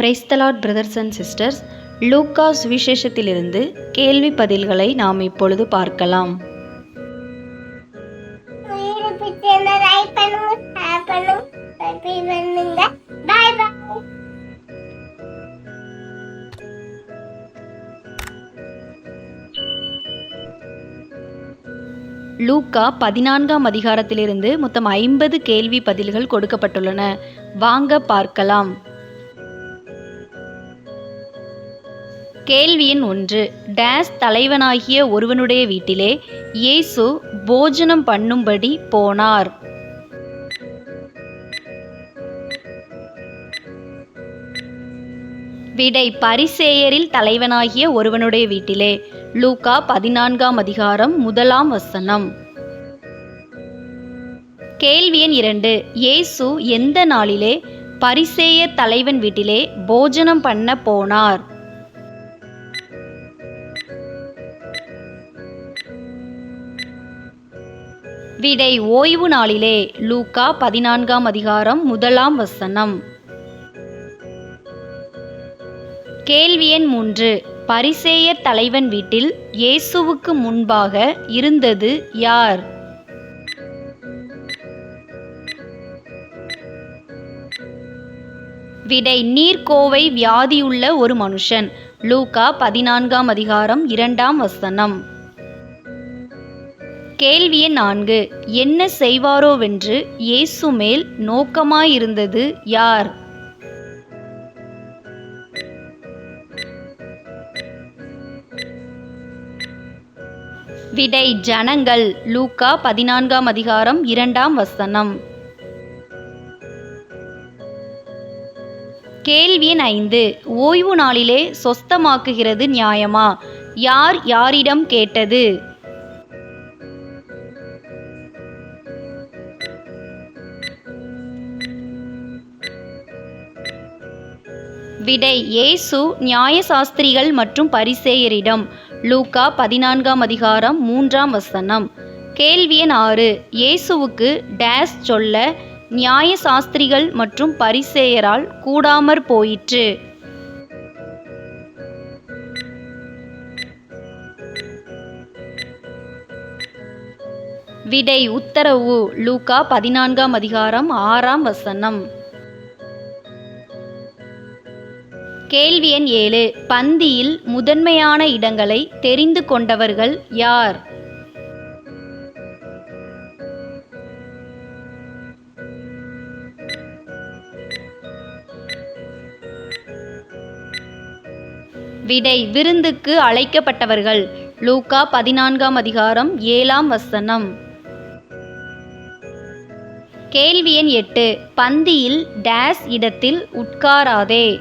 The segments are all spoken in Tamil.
Praise the lord brothers and sisters லூக்கா சுவிசேஷத்திலிருந்து கேள்வி பதில்களை நாம் இப்பொழுது பார்க்கலாம். லூக்கா பதினான்காம் அதிகாரத்திலிருந்து மொத்தம் ஐம்பது கேள்வி பதில்கள் கொடுக்கப்பட்டுள்ளன. வாங்க பார்க்கலாம். கேள்வி எண் ஒன்று டேஸ் தலைவனாகிய ஒருவனுடைய வீட்டிலே இயேசு போஜனம் பண்ணும்படி போனார். விடை பரிசேயரில் தலைவனாகிய ஒருவனுடைய வீட்டிலே லூகா பதினான்காம் அதிகாரம் முதலாம் வசனம். கேள்வி எண் இரண்டு இயேசு எந்த நாளிலே பரிசேயர் தலைவன் வீட்டிலே போஜனம் பண்ண போனார்? விடை ஓய்வு நாளிலே லூக்கா பதினான்காம் அதிகாரம் முதலாம் வசனம். கேள்வி எண் மூன்று. பரிசேயர் தலைவன் வீட்டில் இயேசுவுக்கு முன்பாக இருந்தது யார்? விடை நீர்க்கோவை வியாதியுள்ள ஒரு மனுஷன். லூகா பதினான்காம் அதிகாரம் இரண்டாம் வசனம். கேள்வி எண் நான்கு. என்ன செய்வாரோவென்று இயேசு மேல் நோக்கமாயிருந்தது யார்? விடை ஜனங்கள். லூக்கா பதினான்காம் அதிகாரம் இரண்டாம் வசனம். கேள்வி எண் ஐந்து. ஓய்வு நாளிலே சொஸ்தமாக்குகிறது நியாயமா? யார் யாரிடம் கேட்டது? விடை இயேசு நியாயசாஸ்திரிகள் மற்றும் பரிசேயரிடம். லூக்கா பதினான்காம் அதிகாரம் மூன்றாம் வசனம். கேள்வி எண் ஆறு. இயேசுவுக்கு டேஸ் சொல்ல நியாயசாஸ்திரிகள் மற்றும் பரிசேயரால் கூடாமற் போயிற்று. விடை உத்தரவு. லூக்கா பதினான்காம் அதிகாரம் ஆறாம் வசனம். கேள்வி எண் ஏழு. பந்தியில் முதன்மையான இடங்களை தெரிந்து கொண்டவர்கள் யார்? விடை விருந்துக்கு அழைக்கப்பட்டவர்கள். லூக்கா பதினான்காம் அதிகாரம் ஏழாம் வசனம். கேள்வி எண் எட்டு. பந்தியில் டேஸ் இடத்தில் உட்காராதே.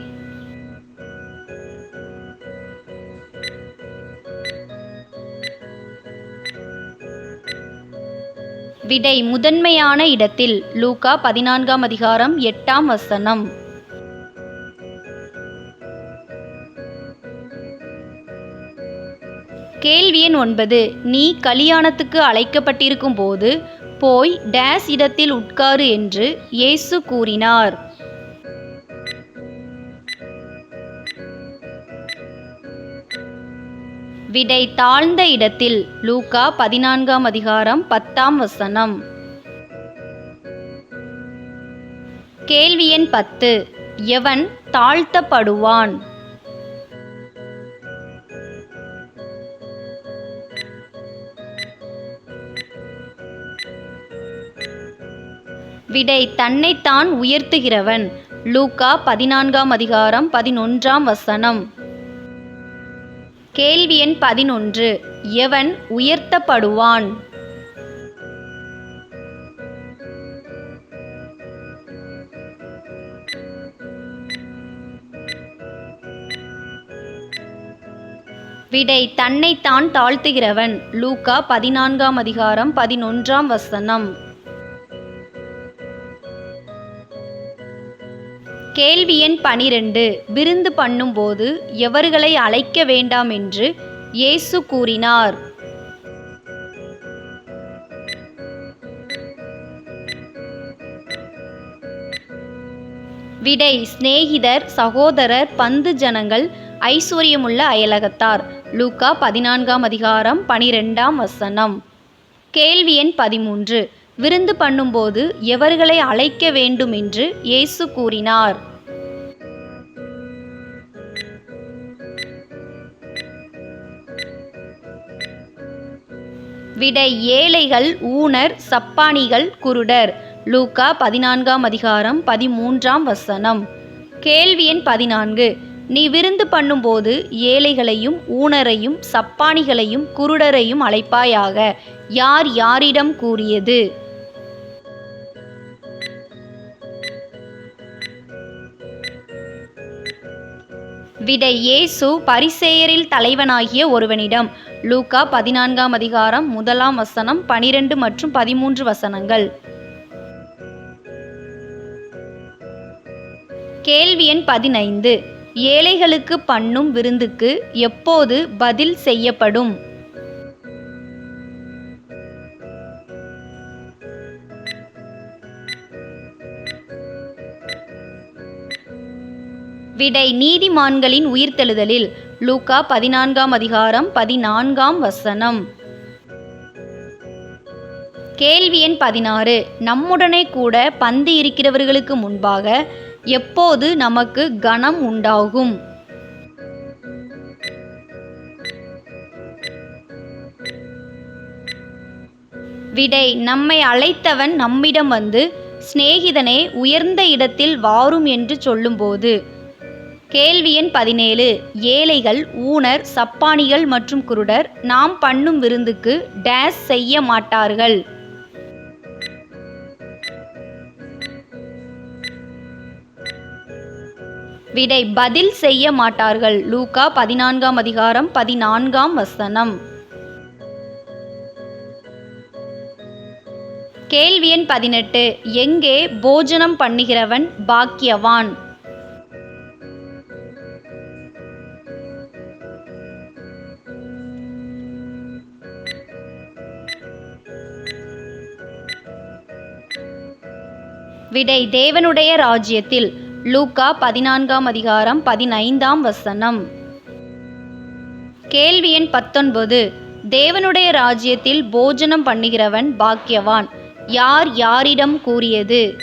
விடை முதன்மையான இடத்தில் லூகா பதினான்காம் அதிகாரம் எட்டாம் வசனம். கேள்வி எண் ஒன்பது நீ கலியாணத்துக்கு அழைக்கப்பட்டிருக்கும் போது போய் டேஸ் இடத்தில் உட்காரு என்று இயேசு கூறினார். விடை தாழ்ந்த இடத்தில் லூகா பதினான்காம் அதிகாரம் பத்தாம் வசனம். கேள்வி எண் பத்து. எவன் தாழ்த்தப்படுவான்? விடை தன்னைத்தான் உயர்த்துகிறவன். லூக்கா பதினான்காம் அதிகாரம் பதினொன்றாம் வசனம். கேள்வி எண் பதினொன்று. எவன் உயர்த்தப்படுவான்? விடை தன்னைத்தான் தாழ்த்துகிறவன். லூக்கா பதினான்காம் அதிகாரம் பதினொன்றாம் வசனம். கேள்வி எண் பனிரெண்டு. விருந்து பண்ணும்போது எவர்களை அழைக்க வேண்டாம் என்று இயேசு கூறினார். விடை சிநேகிதர் சகோதரர் பந்து ஜனங்கள் ஐஸ்வர்யமுள்ள அயலகத்தார். லூக்கா பதினான்காம் அதிகாரம் பனிரெண்டாம் வசனம். கேள்வி எண் பதிமூன்று. விருந்து பண்ணும்போது எவர்களை அழைக்க வேண்டும் என்று இயேசு கூறினார். விட ஏழைகள் ஊனர் சப்பானிகள் குருடர். லூக்கா பதினான்காம் அதிகாரம் பதிமூன்றாம் வசனம். கேள்வி எண் பதினான்கு. நீ விருந்து பண்ணும்போது ஏழைகளையும் ஊனரையும் சப்பானிகளையும் குருடரையும் அழைப்பாயாக. யார் யாரிடம் கூறியது? விட இயேசு பரிசேயரில் தலைவனாகிய ஒருவனிடம் லூக்கா பதினான்காம் அதிகாரம் முதலாம் வசனம் பனிரெண்டு மற்றும் பதிமூன்று வசனங்கள். கேள்வி எண் பதினைந்து. ஏழைகளுக்கு பண்ணும் விருந்துக்கு எப்போது பதில் செய்யப்படும்? விடை நீதிமான்களின் உயிர்த்தெழுதலில் லூக்கா பதினான்காம் அதிகாரம் பதினான்காம் வசனம். கேள்வி எண் பதினாறு. நம்முடனே கூட பந்து இருக்கிறவர்களுக்கு முன்பாக எப்போது நமக்கு கனம் உண்டாகும்? விடை நம்மை அழைத்தவன் நம்மிடம் வந்து சிநேகிதனே உயர்ந்த இடத்தில் வாரும் என்று சொல்லும்போது கேள்வி எண் பதினேழு. ஏழைகள் ஊனர் சப்பானிகள் மற்றும் குருடர் நாம் பண்ணும் விருந்துக்கு டேஸ் செய்ய மாட்டார்கள். விடை பதில் செய்ய மாட்டார்கள். லூகா பதினான்காம் அதிகாரம் பதினான்காம் வசனம். கேள்வி எண் பதினெட்டு. எங்கே போஜனம் பண்ணுகிறவன் பாக்கியவான்? விடை தேவனுடைய ராஜ்யத்தில். லூக்கா பதினான்காம் அதிகாரம் பதினைந்தாம் வசனம். கேள்வி எண் பத்தொன்பது. தேவனுடைய ராஜ்யத்தில் போஜனம் பண்ணுகிறவன் பாக்கியவான். யார் யாரிடம் கூறியது?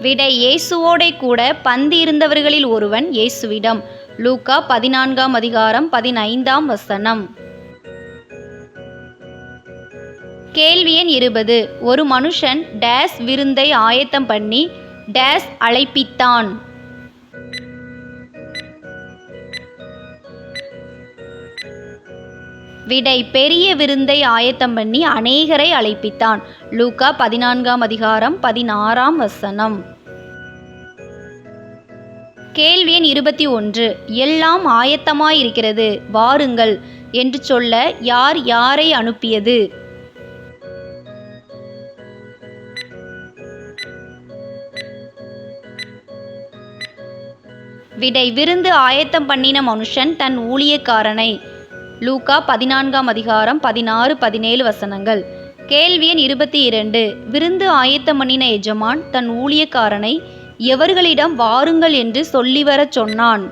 விடை இயேசுவோடே கூட பந்தி இருந்தவர்களில் ஒருவன் இயேசுவிடம். லூக்கா பதினான்காம் அதிகாரம் பதினைந்தாம் வசனம். கேள்வி எண் இருபது. ஒரு மனுஷன் டேஸ் விருந்தை ஆயத்தம் பண்ணி டேஸ் அழைப்பித்தான். விடை பெரிய விருந்தை ஆயத்தம் பண்ணி அநேகரை அழைப்பித்தான். லூகா பதினான்காம் அதிகாரம் பதினாறாம் வசனம். கேள்வி எண் இருபத்தி ஒன்று. எல்லாம் ஆயத்தமாயிருக்கிறது வாருங்கள் என்று சொல்ல யார் யாரை அனுப்பியது? விடை விருந்து ஆயத்தம் பண்ணின மனுஷன் தன் ஊழியக்காரனை. லூகா பதினான்காம் அதிகாரம் பதினாறு பதினேழு வசனங்கள். கேள்வி எண் இருபத்தி இரண்டு. விருந்து ஆயத்தம் பண்ணின எஜமான் தன் ஊழியக்காரனை எவர்களிடம் வாருங்கள் என்று சொல்லி வரச் சொன்னான்.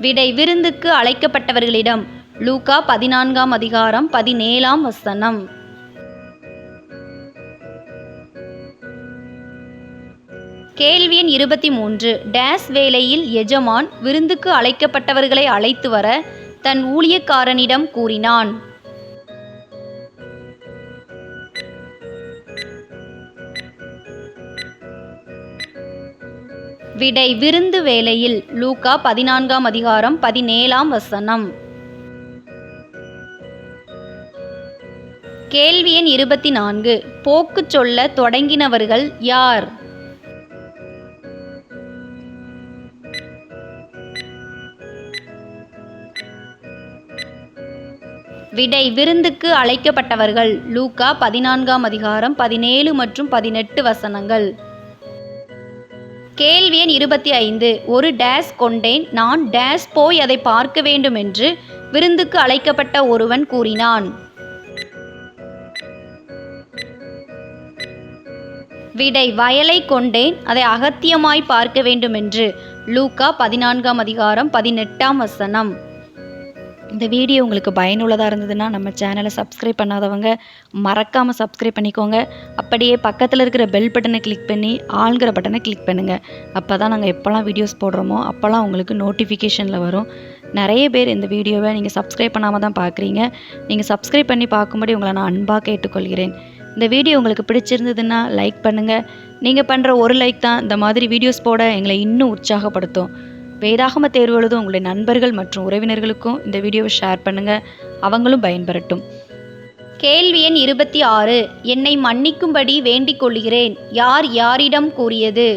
விடை விருந்துக்கு அழைக்கப்பட்டவர்களிடம் லூகா பதினான்காம் அதிகாரம் பதினேழாம் வசனம். கேள்வி எண் இருபத்தி மூன்று. டேஸ் வேளையில் எஜமான் விருந்துக்கு அழைக்கப்பட்டவர்களை அழைத்து வர தன் ஊழியக்காரனிடம் கூறினான். விடை விருந்து வேளையில் லூகா பதினான்காம் அதிகாரம் பதினேழாம் வசனம். கேள்வி எண் இருபத்தி நான்கு. போக்கு சொல்ல தொடங்கினவர்கள் யார்? விடை விருந்துக்கு அழைக்கப்பட்டவர்கள் லூக்கா பதினான்காம் அதிகாரம் பதினேழு மற்றும் பதினெட்டு வசனங்கள். கேள்வி எண் இருபத்தி ஐந்து. ஒரு டேஸ் கொண்டேன் நான் டேஸ் போய் அதை பார்க்க வேண்டும் என்று விருந்துக்கு அழைக்கப்பட்ட ஒருவன் கூறினான். விடை வயலை கொண்டேன் அதை அகத்தியமாய் பார்க்க வேண்டுமென்று லூக்கா பதினான்காம் அதிகாரம் பதினெட்டாம் வசனம். இந்த வீடியோ உங்களுக்கு பயனுள்ளதாக இருந்ததுன்னா நம்ம சேனலை சப்ஸ்கிரைப் பண்ணாதவங்க மறக்காமல் சப்ஸ்கிரைப் பண்ணிக்கோங்க. அப்படியே பக்கத்தில் இருக்கிற பெல் பட்டனை கிளிக் பண்ணி ஆளுங்கிற பட்டனை கிளிக் பண்ணுங்கள் அப்போ தான் நாங்கள் எப்போல்லாம் வீடியோஸ் போடுறோமோ அப்போல்லாம் உங்களுக்கு நோட்டிஃபிகேஷனில் வரும். நிறைய பேர் இந்த வீடியோவை நீங்கள் சப்ஸ்கிரைப் பண்ணாமல் தான் பார்க்குறீங்க நீங்கள் சப்ஸ்கிரைப் பண்ணி பார்க்கும்படி உங்களை நான் அன்பாக கேட்டுக்கொள்கிறேன். இந்த வீடியோ உங்களுக்கு பிடிச்சிருந்ததுன்னா லைக் பண்ணுங்கள் நீங்கள் பண்ணுற ஒரு லைக் தான் இந்த மாதிரி வீடியோஸ் போட எங்களை இன்னும் உற்சாகப்படுத்தும். வேதாகம தேர்வு எழுதும் உங்களுடைய நண்பர்கள் மற்றும் உறவினர்களுக்கும் இந்த வீடியோவை ஷேர் பண்ணுங்கள் அவங்களும் பயன்பெறட்டும். கேள்வி எண் இருபத்தி ஆறு. என்னை மன்னிக்கும்படி வேண்டிக் கொள்கிறேன். யார் யாரிடம் கூறியது?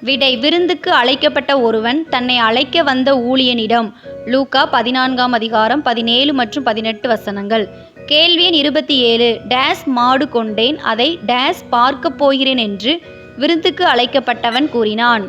விடை. விருந்துக்கு அழைக்கப்பட்ட ஒருவன் தன்னை அழைக்க வந்த ஊழியனிடம் லூகா பதினான்காம் அதிகாரம் பதினேழு மற்றும் பதினெட்டு வசனங்கள். கேள்வி எண் இருபத்தி ஏழு. டேஸ் மாடு கொண்டேன். அதை டேஸ் பார்க்கப் போகிறேன் என்று விருந்துக்கு அழைக்கப்பட்டவன் கூறினான்.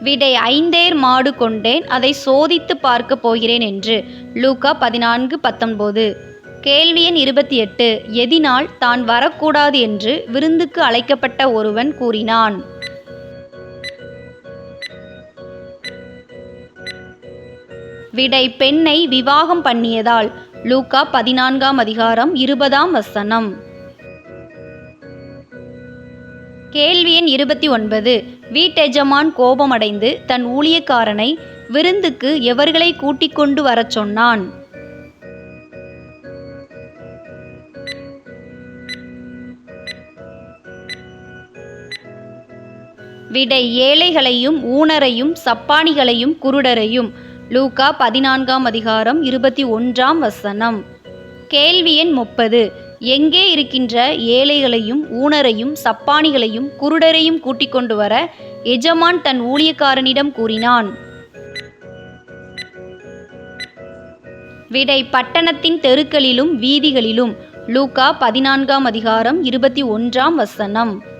விடை ஐந்தேர் மாடு கொண்டேன். அதை சோதித்து பார்க்க போகிறேன் என்று லூகா பதினான்கு பத்தொன்பது. கேள்வி எண் இருபத்தி எட்டு. எதினால் தான் வரக்கூடாது என்று விருந்துக்கு அழைக்கப்பட்ட ஒருவன் கூறினான். விடை பெண்ணை விவாகம் பண்ணியதால் லூக்கா பதினான்காம் அதிகாரம் இருபதாம் வசனம். கேள்வி எண் இருபத்தி ஒன்பது. வீட்டெஜமான் கோபமடைந்து தன் ஊழியக்காரனை விருந்துக்கு எவர்களை கூட்டிக் கொண்டு வரச் சொன்னான்? விடை ஏழைகளையும் ஊனரையும் சப்பானிகளையும் குருடரையும் லூகா பதினான்காம் அதிகாரம் இருபத்தி ஒன்றாம் வசனம். கேள்வி எண் முப்பது. எங்கே இருக்கின்ற ஏழைகளையும் ஊனரையும் சப்பானிகளையும் குருடரையும் கூட்டிக் கொண்டு வர எஜமான் தன் ஊழியக்காரனிடம் கூறினான். விடை பட்டணத்தின் தெருக்களிலும் வீதிகளிலும் லூகா பதினான்காம் அதிகாரம் இருபத்தி ஒன்றாம் வசனம்.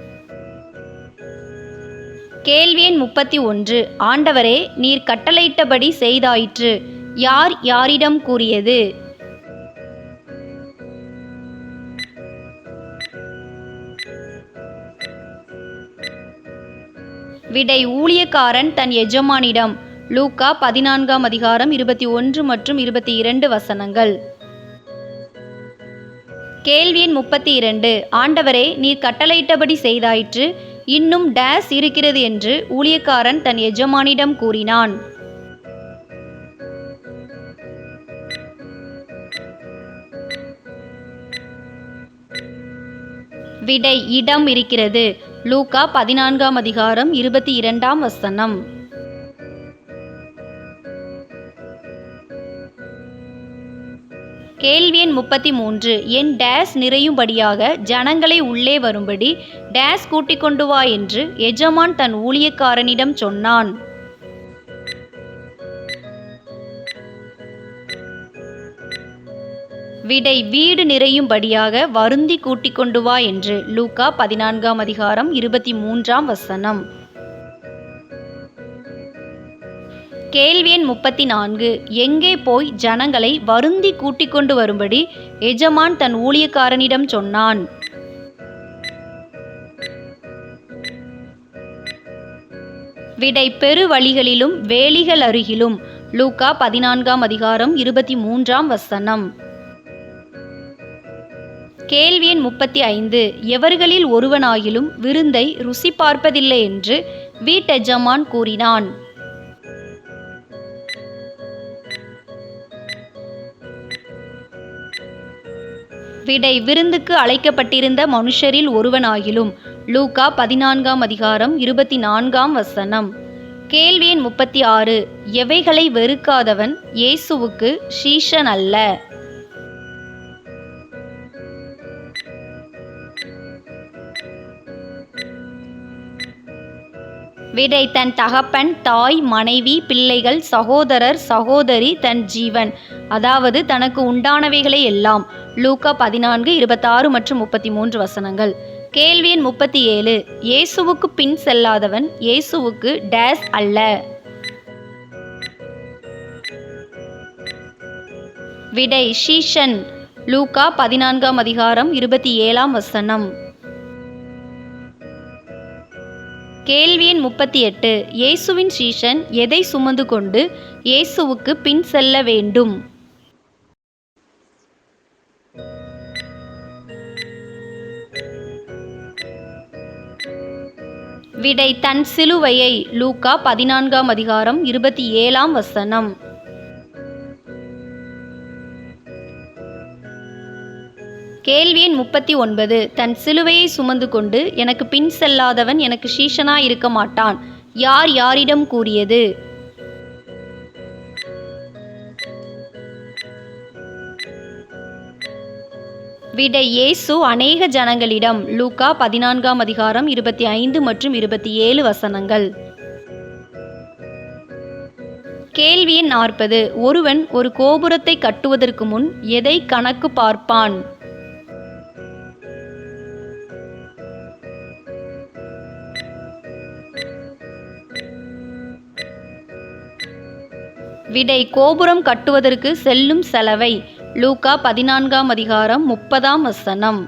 கேள்வி எண் முப்பத்தி ஒன்று. ஆண்டவரே நீர் கட்டளையிட்டபடி செய்தாயிற்று. யார் யாரிடம் கூறியது? விடை ஊழியக்காரன் தன் எஜமானிடம். லூக்கா பதினான்காம் அதிகாரம் இருபத்தி ஒன்று மற்றும் இருபத்தி இரண்டு வசனங்கள். கேள்வியின் முப்பத்தி இரண்டு. ஆண்டவரே நீர் கட்டளையிட்டபடி செய்தாயிற்று. இன்னும் டேஸ் இருக்கிறது என்று ஊழியக்காரன் தன் எஜமானிடம் கூறினான். விடை இடம் இருக்கிறது. லூகா பதினான்காம் அதிகாரம் இருபத்தி இரண்டாம் வசனம். கேள்வி எண் முப்பத்தி மூன்று. என் டேஸ் நிறையும்படியாக ஜனங்களை உள்ளே வரும்படி டேஸ் கூட்டிக் கொண்டு வா என்று எஜமான் தன் ஊழியக்காரனிடம் சொன்னான். விடை வீடு நிறையும்படியாக வருந்தி கூட்டிக் கொண்டு வா என்று லூகா பதினான்காம் அதிகாரம் இருபத்தி மூன்றாம் வசனம். கேள்வி எண் முப்பத்தி நான்கு எங்கே போய் ஜனங்களை வருந்தி கூட்டிக் கொண்டு வரும்படி எஜமான் தன் ஊழியக்காரனிடம் சொன்னான். விடை பெரு வழிகளிலும் வேலிகள் அருகிலும். லூக்கா பதினான்காம் அதிகாரம் இருபத்தி மூன்றாம் வசனம். கேள்வி எண் முப்பத்தி ஐந்து எவர்களில் ஒருவனாயிலும் விருந்தை ருசி பார்ப்பதில்லை என்று வீட்டெஜமான் கூறினான். விடை விருந்துக்கு அழைக்கப்பட்டிருந்த மனுஷரில் ஒருவனாகிலும் லூகா பதினான்காம் அதிகாரம் இருபத்தி நான்காம் வசனம். கேள்வி எண் முப்பத்தி ஆறு எவைகளை வெறுக்காதவன் இயேசுவுக்கு ஷீஷன் அல்ல? விடை தன் தகப்பன் தாய் மனைவி பிள்ளைகள் சகோதரர் சகோதரி தன் ஜீவன். அதாவது தனக்கு உண்டானவைகளை எல்லாம். லூக்கா பதினான்கு இருபத்தாறு மற்றும் முப்பத்தி மூன்று வசனங்கள். கேள்வி எண் முப்பத்தி ஏழு இயேசுவுக்கு பின் செல்லாதவன் இயேசுவுக்கு டேஸ் அல்ல. விடை ஷீஷன் லூக்கா பதினான்காம் அதிகாரம் இருபத்தி ஏழாம் வசனம். கேள்வி எண் முப்பத்தி எட்டு இயேசுவின் சீஷன் எதை சுமந்து கொண்டு இயேசுவுக்கு பின் செல்ல வேண்டும்? விடை தன் சிலுவையை லூக்கா பதினான்காம் அதிகாரம் இருபத்தி ஏழாம் வசனம். கேள்வி எண் முப்பத்தி ஒன்பது. தன் சிலுவையை சுமந்து கொண்டு எனக்கு பின் செல்லாதவன் எனக்கு சீஷனாய் இருக்க மாட்டான். யார் யாரிடம் கூறியது? விட இயேசு அநேக ஜனங்களிடம் லூக்கா பதினான்காம் அதிகாரம் இருபத்தி ஐந்து மற்றும் இருபத்தி ஏழு வசனங்கள். கேள்வி நாற்பது. ஒருவன் ஒரு கோபுரத்தை கட்டுவதற்கு முன் எதை கணக்கு பார்ப்பான்? விடை கோபுரம் கட்டுவதற்கு செல்லும் செலவை. லூக்கா பதினான்காம் அதிகாரம் முப்பதாம் வசனம்.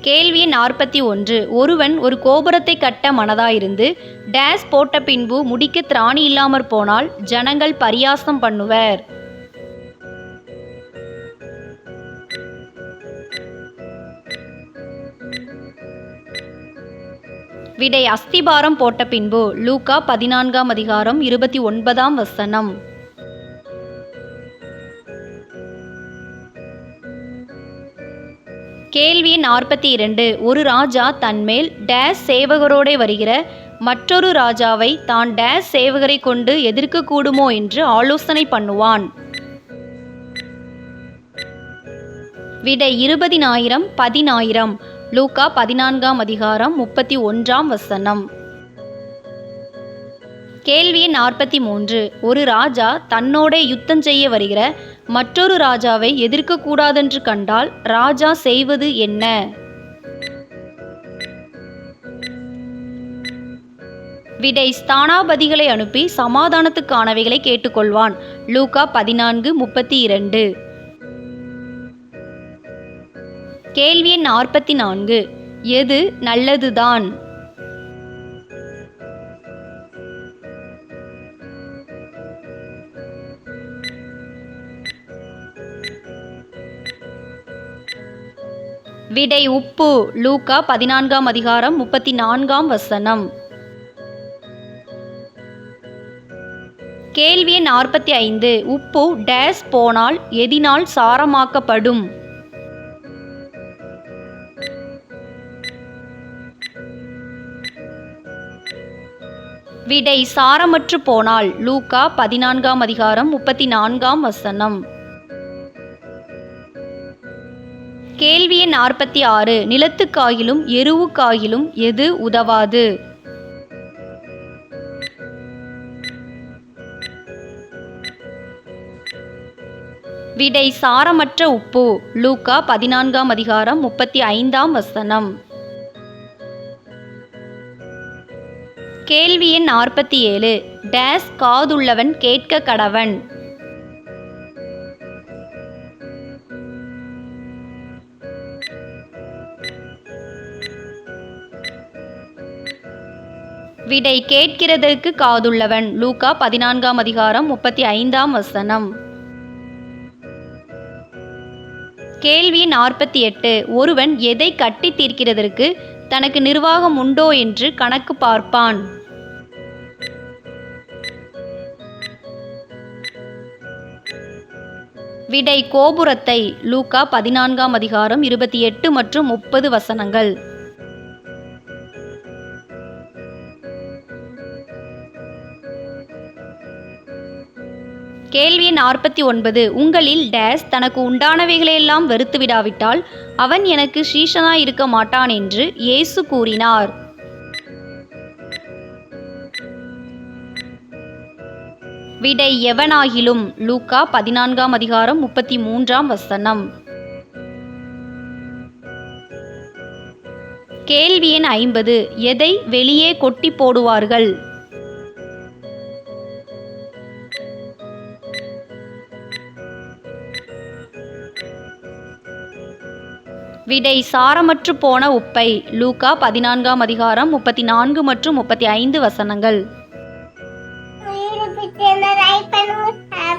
கேள்வி நாற்பத்தி ஒன்று. ஒருவன் ஒரு கோபுரத்தை கட்ட மனதாயிருந்து டேஸ் போட்ட பின்பு முடிக்க திராணி இல்லாமற் போனால் ஜனங்கள் பரியாசம் பண்ணுவர். விடை அஸ்திபாரம் போட்ட பின்பு லூக்கா பதினான்காம் அதிகாரம் இருபத்தி ஒன்பதாம் வசனம். கேள்வி நாற்பத்தி இரண்டு. ஒரு ராஜா தன்மேல் டேஸ் சேவகரோடே வருகிற மற்றொரு ராஜாவை தான் டேஸ் சேவகரை கொண்டு எதிர்க்கக்கூடுமோ என்று ஆலோசனை பண்ணுவான். விடை இருபதினாயிரம் பதினாயிரம். லூக்கா பதினான்காம் அதிகாரம் முப்பத்தி ஒன்றாம் வசனம். கேள்வி நாற்பத்தி மூன்று. ஒரு ராஜா தன்னோட யுத்தம் செய்ய வருகிற மற்றொரு ராஜாவை எதிர்க்கக்கூடாதென்று கண்டால் ராஜா செய்வது என்ன? விடை ஸ்தானாபதிகளை அனுப்பி சமாதானத்துக்கானவைகளை கேட்டுக்கொள்வான். லூகா பதினான்கு முப்பத்தி இரண்டு. கேள்வி எண் நாற்பத்தி நான்கு எது நல்லதுதான்? விடை உப்பு. லூக்கா பதினான்காம் அதிகாரம் முப்பத்தி நான்காம் வசனம். கேள்வி நாற்பத்தி ஐந்து உப்பு டேஸ் போனால் எதினால் சாரமாக்கப்படும். விடை சாரமற்று போனால் லூக்கா பதினான்காம் அதிகாரம் முப்பத்தி நான்காம் வசனம். கேள்வி எண் நாற்பத்தி ஆறு நிலத்துக்காயிலும் எருவுக்காயிலும் எது உதவாது? விடை சாரமற்ற உப்பு லூக்கா பதினான்காம் அதிகாரம் முப்பத்தி ஐந்தாம் வசனம். கேள்வி எண் நாற்பத்தி ஏழு. டேஸ் காதுள்ளவன் கேட்க கடவன். விடை கேட்கிறதற்கு காதுள்ளவன். லூகா பதினான்காம் அதிகாரம் முப்பத்தி ஐந்தாம் வசனம். கேள்வி நாற்பத்தி எட்டு. ஒருவன் எதை கட்டி தீர்க்கிறதற்கு தனக்கு நிர்வாகம் உண்டோ என்று கணக்கு பார்ப்பான். விடை கோபுரத்தை லூக்கா பதினான்காம் அதிகாரம் இருபத்தி எட்டு மற்றும் முப்பது வசனங்கள். கேள்வி நாற்பத்தி ஒன்பது. உங்களில் டேஸ் தனக்கு உண்டானவைகளையெல்லாம் வெறுத்து விடாவிட்டால் அவன் எனக்கு சீஷனாய் இருக்க மாட்டான் என்று இயேசு கூறினார். விடை எவனாகிலும்? லூக்கா பதினான்காம் அதிகாரம் முப்பத்தி மூன்றாம் வசனம். கேள்வி எண் ஐம்பது. எதை வெளியே கொட்டி போடுவார்கள்? விடை சாரமற்று போன உப்பை. லூகா பதினான்காம் அதிகாரம் முப்பத்தி நான்கு மற்றும் முப்பத்தி ஐந்து வசனங்கள். வீடியோ பிடிச்சிருந்தா லைக் பண்ணுங்க ஷேர்